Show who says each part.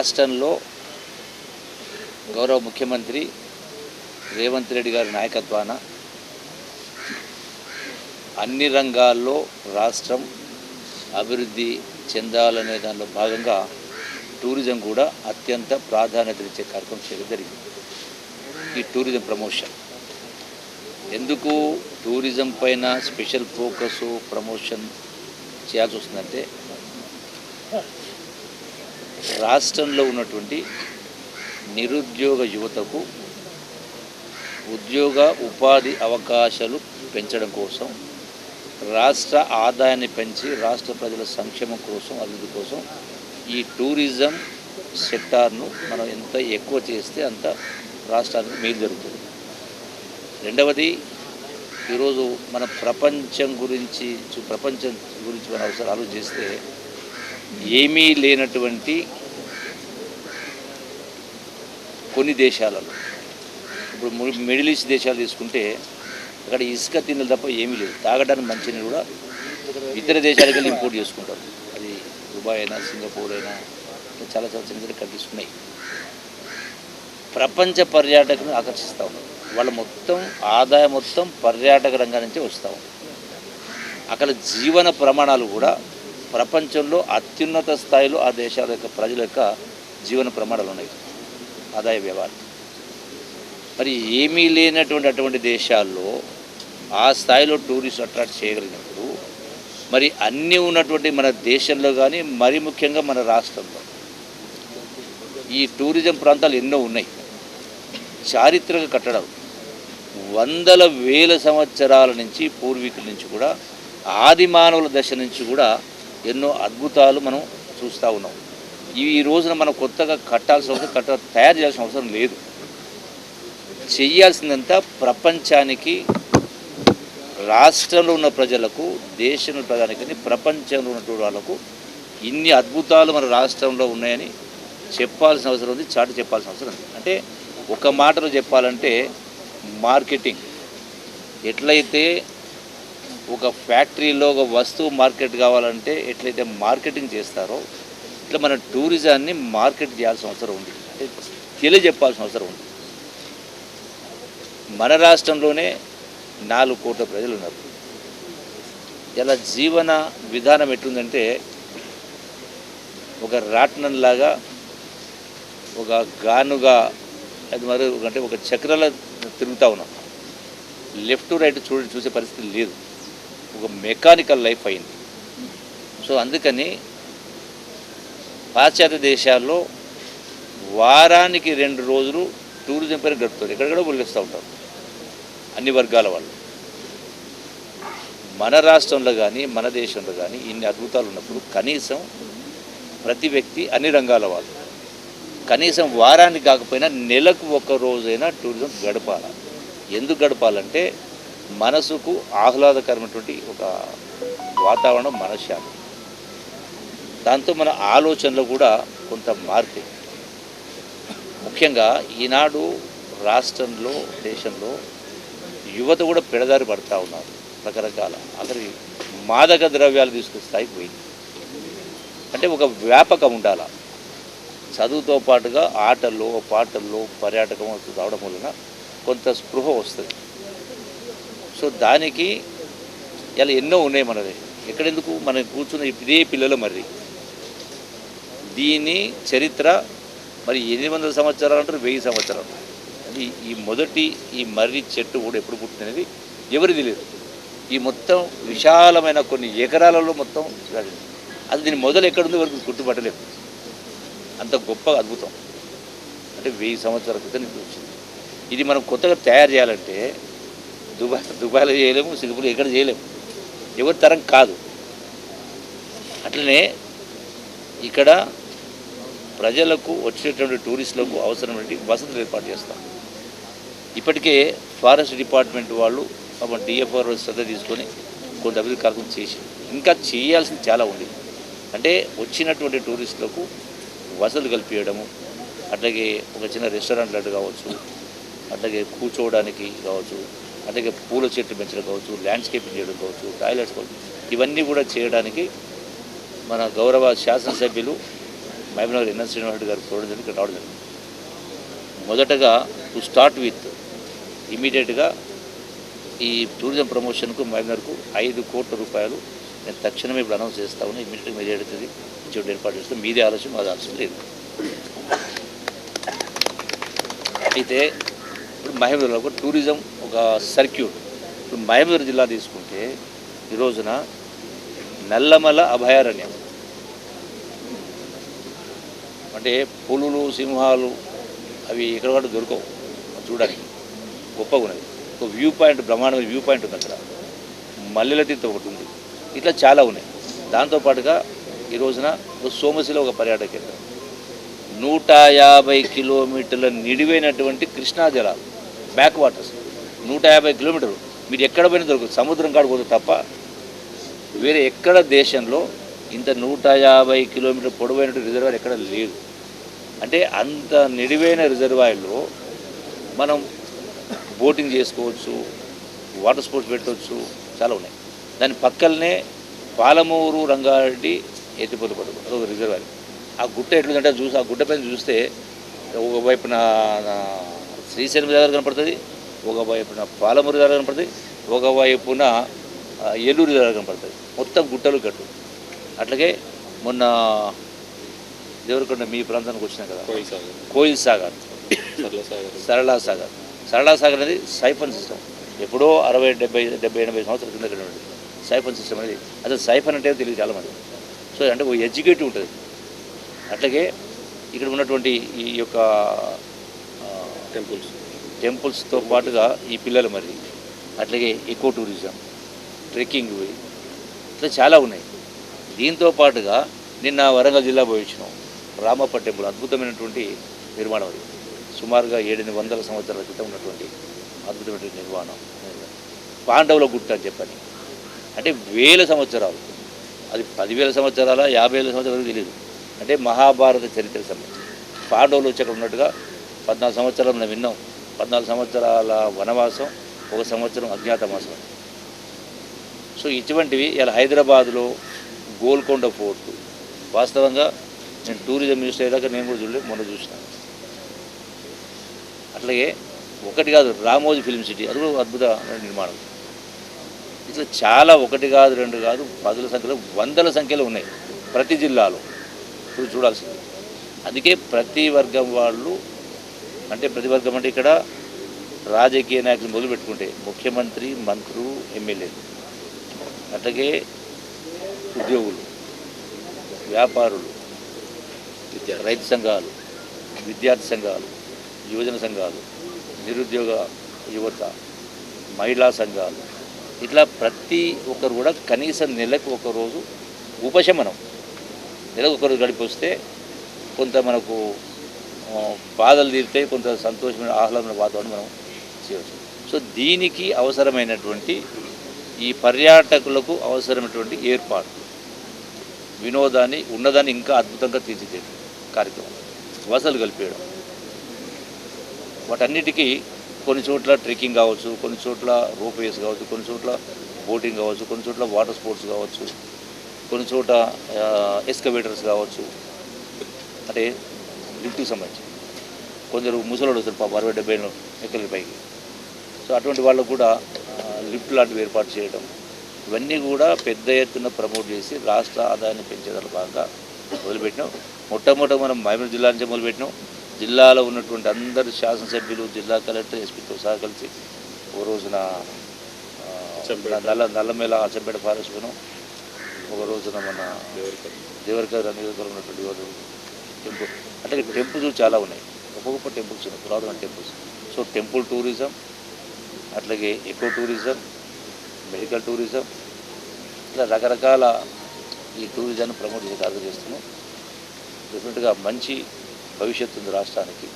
Speaker 1: రాష్ట్రంలో గౌరవ ముఖ్యమంత్రి రేవంత్ రెడ్డి గారి నాయకత్వాన అన్ని రంగాల్లో రాష్ట్రం అభివృద్ధి చెందాలనే దానిలో భాగంగా టూరిజం కూడా అత్యంత ప్రాధాన్యత ఇచ్చే కార్యక్రమం చేయడం జరిగింది. ఈ టూరిజం ప్రమోషన్. ఎందుకు టూరిజం పైన స్పెషల్ ఫోకస్ ప్రమోషన్ చేయాల్సి వస్తుందంటే రాష్ట్రంలో ఉన్నటువంటి నిరుద్యోగ యువతకు ఉద్యోగ ఉపాధి అవకాశాలు పెంచడం కోసం రాష్ట్ర ఆదాయాన్ని పెంచి రాష్ట్ర ప్రజల సంక్షేమం కోసం అభివృద్ధి కోసం ఈ టూరిజం సెక్టార్ను మనం ఎంత ఎక్కువ చేస్తే అంత రాష్ట్రానికి మేలు జరుగుతుంది. రెండవది ఈరోజు మన ప్రపంచం గురించి చూ- ప్రపంచం గురించి మన అవసరాలు ఆలోచిస్తే ఏమీ లేనటువంటి కొన్ని దేశాలలో. ఇప్పుడు మిడిల్ ఈస్ట్ దేశాలు తీసుకుంటే అక్కడ ఇసుక తిన్నలు తప్ప ఏమీ లేదు. తాగడానికి మంచినీళ్ళు కూడా ఇతర దేశాలకు వెళ్ళి ఇంపోర్ట్ చేసుకుంటారు. అది దుబాయ్ అయినా సింగపూర్ అయినా చాలా చాలా చిన్న చిన్న కంట్రీస్ ప్రపంచ పర్యాటకను ఆకర్షిస్తూ ఉన్నారు వాళ్ళ మొత్తం ఆదాయం మొత్తం పర్యాటక రంగం నుంచే వస్తూ ఉంది. అక్కడ జీవన ప్రమాణాలు కూడా ప్రపంచంలో అత్యున్నత స్థాయిలో ఆ దేశాల యొక్క ప్రజల యొక్క జీవన ప్రమాణాలు ఉన్నాయి. ఆదాయ వ్యవహారం. మరి ఏమీ లేనటువంటి అటువంటి దేశాల్లో ఆ స్థాయిలో టూరిస్ట్ అట్రాక్ట్ చేయగలిగినప్పుడు మరి అన్నీ ఉన్నటువంటి మన దేశంలో కానీ మరి ముఖ్యంగా మన రాష్ట్రంలో ఈ టూరిజం ప్రాంతాలు ఎన్నో ఉన్నాయి. చారిత్రక కట్టడాలు. వందల వేల సంవత్సరాల నుంచి పూర్వీకుల నుంచి కూడా ఆది మానవుల దశ నుంచి కూడా ఎన్నో అద్భుతాలు మనం చూస్తూ ఉన్నాం. ఇవి ఈ రోజున మనం కొత్తగా కట్టాల్సిన అవసరం కట్ట తయారు చేయాల్సిన అవసరం లేదు. చెయ్యాల్సిందంతా ప్రపంచానికి రాష్ట్రంలో ఉన్న ప్రజలకు దేశంలో ప్రజానికి ప్రపంచంలో ఉన్నటువంటి వాళ్ళకు ఇన్ని అద్భుతాలు మన రాష్ట్రంలో ఉన్నాయని చెప్పాల్సిన అవసరం ఉంది చాటు చెప్పాల్సిన అవసరం ఉంది. అంటే ఒక మాటలో చెప్పాలంటే మార్కెటింగ్ ఎట్లయితే ఒక ఫ్యాక్టరీలో ఒక వస్తువు మార్కెట్ కావాలంటే ఎట్లయితే మార్కెటింగ్ చేస్తారో ఇట్లా మన టూరిజాన్ని మార్కెట్ చేయాల్సిన అవసరం ఉంది. అంటే తెలియజెప్పాల్సిన అవసరం ఉంది. మన రాష్ట్రంలోనే నాలుగు కోట్ల ప్రజలు ఉన్నారు ఇలా జీవన విధానం ఎట్లుందంటే ఒక రాట్నంలాగా ఒక గానుగా అది మరి అంటే ఒక చక్రాల తిరుగుతూ ఉన్నాం. లెఫ్ట్ రైట్ చూ చూసే పరిస్థితి లేదు. ఒక మెకానికల్ లైఫ్ అయింది. సో అందుకని పాశ్చాత్య దేశాల్లో వారానికి రెండు రోజులు టూరిజం పేరు గడుపుతారు. ఎక్కడెక్కడ వెళ్ళిస్తూ ఉంటారు. అన్ని వర్గాల వాళ్ళు. మన రాష్ట్రంలో కానీ మన దేశంలో కానీ ఇన్ని అద్భుతాలు ఉన్నప్పుడు కనీసం ప్రతి వ్యక్తి అన్ని రంగాల వాళ్ళు. కనీసం వారానికి కాకపోయినా నెలకు ఒక రోజైనా టూరిజం గడపాలి. ఎందుకు గడపాలంటే మనసుకు ఆహ్లాదకరమైనటువంటి ఒక వాతావరణం మనశ్శాంతి. దాంతో మన ఆలోచనలు కూడా కొంత మారుతాయి ముఖ్యంగా ఈనాడు రాష్ట్రంలో దేశంలో యువత కూడా పెడదారి పడతా ఉన్నారు రకరకాల. అసలు మాదక ద్రవ్యాలు తీసుకునే స్థాయికి పోయింది. అంటే ఒక వ్యాపకం ఉండాల? చదువుతో పాటుగా ఆటల్లో పాటల్లో పర్యాటకం రావడం వలన కొంత స్పృహ వస్తుంది. సో దానికి ఇలా ఎన్నో ఉన్నాయి మనది. ఎక్కడెందుకు? మనం కూర్చున్న ఇదే పిల్లల మరి. దీని చరిత్ర మరి ఎనిమిది వందల సంవత్సరాలు అంటారు వెయ్యి సంవత్సరాలు. అది ఈ మొదటి ఈ మర్రి చెట్టు కూడా ఎప్పుడు పుట్టినది? ఎవరు తెలియదు ఈ మొత్తం విశాలమైన కొన్ని ఎకరాలలో మొత్తం అది. దీని మొదలు ఎక్కడుందో వరకు గుర్తుపట్టలేదు. అంత గొప్ప అద్భుతం. అంటే వెయ్యి సంవత్సరాల క్రితం ఇది వచ్చింది. ఇది మనం కొత్తగా తయారు చేయాలంటే దుబాయ్ దుబాయ్లో చేయలేము సింగపూర్ ఎక్కడ చేయలేము. ఎవరి తరం కాదు. అట్లనే ఇక్కడ ప్రజలకు వచ్చేటువంటి టూరిస్టులకు అవసరమైన వసతులు ఏర్పాటు చేస్తాం. ఇప్పటికే ఫారెస్ట్ డిపార్ట్మెంట్ వాళ్ళు డిఎఫ్ఆర్ శ్రద్ధ తీసుకొని కొంత అభివృద్ధి కార్యక్రమం చేసి ఇంకా చేయాల్సింది చాలా ఉంది. అంటే వచ్చినటువంటి టూరిస్టులకు వసతులు కల్పించడము అట్లాగే ఒక చిన్న రెస్టారెంట్ లాంటి కావచ్చు అట్లాగే కూర్చోవడానికి కావచ్చు అలాగే పూల చెట్లు పెంచడం కావచ్చు ల్యాండ్స్కేపింగ్ చేయడం కావచ్చు టాయిలెట్స్ కావచ్చు ఇవన్నీ కూడా చేయడానికి మన గౌరవ శాసనసభ్యులు మహబూబ్నగర్ ఎన్ఎస్ శ్రీనివాస్ గారు చూడడం జరిగింది ఇక్కడ రావడం జరిగింది. మొదటగా టు స్టార్ట్ విత్ ఇమీడియట్గా ఈ టూరిజం ప్రమోషన్కు మహబూబ్నగర్కు ఐదు కోట్ల రూపాయలు నేను తక్షణమే ఇప్పుడు అనౌన్స్ చేస్తా ఉన్నా ఇమీడియట్గా మీరు ఏడుతుంది ఇచ్చేటి ఏర్పాటు చేస్తే. మీదే ఆలోచన మాది ఆలోచన లేదు. అయితే ఇప్పుడు మహబూబ్నగర్లో ఒక టూరిజం ఒక సర్క్యూట్. ఇప్పుడు మహబూర్ జిల్లా తీసుకుంటే ఈ రోజున నల్లమల అభయారణ్యం. అంటే పులులు సింహాలు అవి ఎక్కడ కూడా దొరకవు చూడడానికి. గొప్పగా ఉన్నది. ఒక వ్యూ పాయింట్ బ్రహ్మాండమైన వ్యూ పాయింట్ ఉంది అక్కడ. మల్లెల తీర్థ ఒకటి ఉంది. ఇట్లా చాలా ఉన్నాయి. దాంతోపాటుగా ఈ రోజున ఒక సోమశిల ఒక పర్యాటక కేంద్రం. నూట యాభై కిలోమీటర్ల నిడివైనటువంటి కృష్ణా జలాలు బ్యాక్ వాటర్స్ నూట యాభై కిలోమీటర్లు. మీరు ఎక్కడ పోయినా దొరకదు. సముద్రం కాడ పోతుంది తప్ప వేరే ఎక్కడ దేశంలో ఇంత నూట యాభై కిలోమీటర్ పొడవైన రిజర్వాయర్ ఎక్కడ లేదు. అంటే అంత నిడివైన రిజర్వాయర్లో మనం బోటింగ్ చేసుకోవచ్చు వాటర్ స్పోర్ట్స్ పెట్టవచ్చు చాలా ఉన్నాయి. దాని పక్కనే పాలమూరు రంగారెడ్డి ఎత్తిపోతు పడుతుంది. అదొక రిజర్వాయర్. ఆ గుట్ట ఎట్లుందంటే చూసి ఆ గుట్ట పైన చూస్తే ఒక వైపున శ్రీశైలం దగ్గర కనపడుతుంది ఒక వైపున పాలమూరు రిజర్వాయర్ కనపడుతుంది ఒక వైపున ఆ, ఏలూరు రిజర్వాయర్ కనపడుతుంది మొత్తం గుట్టలు గట్టు. అట్లాగే మొన్న దేవరకొండ మీ ప్రాంతానికి వచ్చినా కదా? కోయిల్ సాగర్. సరళా సాగర్. సరళా సాగర్. అనేది సైఫన్ సిస్టమ్. ఎప్పుడో అరవై డెబ్బై డెబ్బై ఎనభై సంవత్సరాల కింద ఉండేది సైఫన్ సిస్టమ్ అనేది. అసలు సైఫన్ అంటే తెలియదు చాలామంది సో అంటే ఒక ఎడ్యుకేటివ్ ఉంటుంది. అట్లాగే ఇక్కడ ఉన్నటువంటి ఈ యొక్క
Speaker 2: టెంపుల్స్.
Speaker 1: టెంపుల్స్తో పాటుగా ఈ పిల్లలు మరి అట్లాగే ఎకో టూరిజం ట్రెక్కింగ్ ఇట్లా చాలా ఉన్నాయి. దీంతో పాటుగా నిన్న వరంగల్ జిల్లా పోయి రామప్ప టెంపుల్ అద్భుతమైనటువంటి నిర్మాణం అది. సుమారుగా ఏడెనిమిది వందల సంవత్సరాల క్రితం ఉన్నటువంటి అద్భుతమైనటువంటి నిర్మాణం. పాండవుల గుట్ట అని చెప్పని. అంటే వేల సంవత్సరాలు. అది పదివేల సంవత్సరాల యాభై వేల సంవత్సరాలు తెలియదు అంటే మహాభారత చరిత్రకు సంబంధించి. పాండవులు వచ్చి అక్కడ ఉన్నట్టుగా పద్నాలుగు సంవత్సరాలు మనం విన్నాం. పద్నాలుగు సంవత్సరాల వనవాసం ఒక సంవత్సరం అజ్ఞాతవాసం. సో ఇటువంటివి ఇలా హైదరాబాద్లో గోల్కొండ ఫోర్ట్. వాస్తవంగా నేను టూరిజం మినిస్టర్ అయ్యాక నేను కూడా చూడలేదు మొన్న చూసినాను అట్లాగే ఒకటి కాదు రామోజీ ఫిల్మ్ సిటీ అది కూడా అద్భుతమైన నిర్మాణం. ఇట్లా చాలా ఒకటి కాదు రెండు కాదు పదుల సంఖ్యలో వందల సంఖ్యలో ఉన్నాయి ప్రతి జిల్లాలో. ఇప్పుడు చూడాల్సింది. అందుకే ప్రతి వర్గం వాళ్ళు అంటే ప్రతి వర్గం అంటే ఇక్కడ రాజకీయ నాయకులు మొదలుపెట్టుకుంటే ముఖ్యమంత్రి మంత్రులు ఎమ్మెల్యేలు అట్లాగే ఉద్యోగులు వ్యాపారులు
Speaker 2: విద్యార్థి
Speaker 1: రైతు సంఘాలు విద్యార్థి సంఘాలు యువజన సంఘాలు నిరుద్యోగ యువత మహిళా సంఘాలు. ఇట్లా ప్రతి ఒక్కరు కూడా కనీసం నెలకు ఒక రోజు ఉపశమనం. నెలకు ఒకరోజు గడిపి వస్తే కొంత మనకు బాధలు తీరితే కొంత సంతోషమైన ఆహ్లాదమైన వాతావరణం మనం చేయవచ్చు. సో దీనికి అవసరమైనటువంటి ఈ పర్యాటకులకు అవసరమైనటువంటి ఏర్పాటు వినోదాన్ని ఉన్నదాన్ని ఇంకా అద్భుతంగా తీర్చిదిద్దే కార్యక్రమం వసలు కలిపేయడం. వాటన్నిటికీ కొన్ని చోట్ల ట్రెక్కింగ్ కావచ్చు కొన్ని చోట్ల రోప్వేస్ కావచ్చు కొన్ని చోట్ల బోటింగ్ కావచ్చు కొన్ని చోట్ల వాటర్ స్పోర్ట్స్ కావచ్చు కొన్ని చోట ఎస్కవేటర్స్ కావచ్చు. అంటే లిఫ్ట్కి సంబంధించి. కొందరు ముసలోడు వస్తారు పాప అరవై డెబ్బై ఎక్కల పైకి. సో అటువంటి వాళ్ళకు కూడా లిఫ్ట్ లాంటివి ఏర్పాటు చేయడం ఇవన్నీ కూడా పెద్ద ఎత్తున ప్రమోట్ చేసి రాష్ట్ర ఆదాయాన్ని పెంచేదాని భాగంగా మొదలుపెట్టినాం. మొట్టమొదట మనం మహబూబ్ జిల్లా నుంచే మొదలుపెట్టినాం. జిల్లాలో ఉన్నటువంటి అందరు శాసనసభ్యులు జిల్లా కలెక్టర్ ఎస్పీతో సహా కలిసి ఓ రోజున. నల్ల నల్లమేల అచ్చంపేట ఫారెస్ట్ పోయినాం. ఒక రోజున మన
Speaker 2: దేవరికల్
Speaker 1: దేవరకర్ నియోజకవర్గంలో ఉన్నటువంటి యువత టెంపుల్ అంటే టెంపుల్స్ చాలా ఉన్నాయి. గొప్ప గొప్ప టెంపుల్స్ ఉన్నాయి. పురాతన టెంపుల్స్. సో టెంపుల్ టూరిజం అట్లాగే ఎకో టూరిజం మెడికల్ టూరిజం ఇట్లా రకరకాల ఈ టూరిజాన్ని ప్రమోట్ చేసి కార్యక్రమం చేస్తున్నాం. డెఫినెట్గా మంచి భవిష్యత్తు ఉంది రాష్ట్రానికి.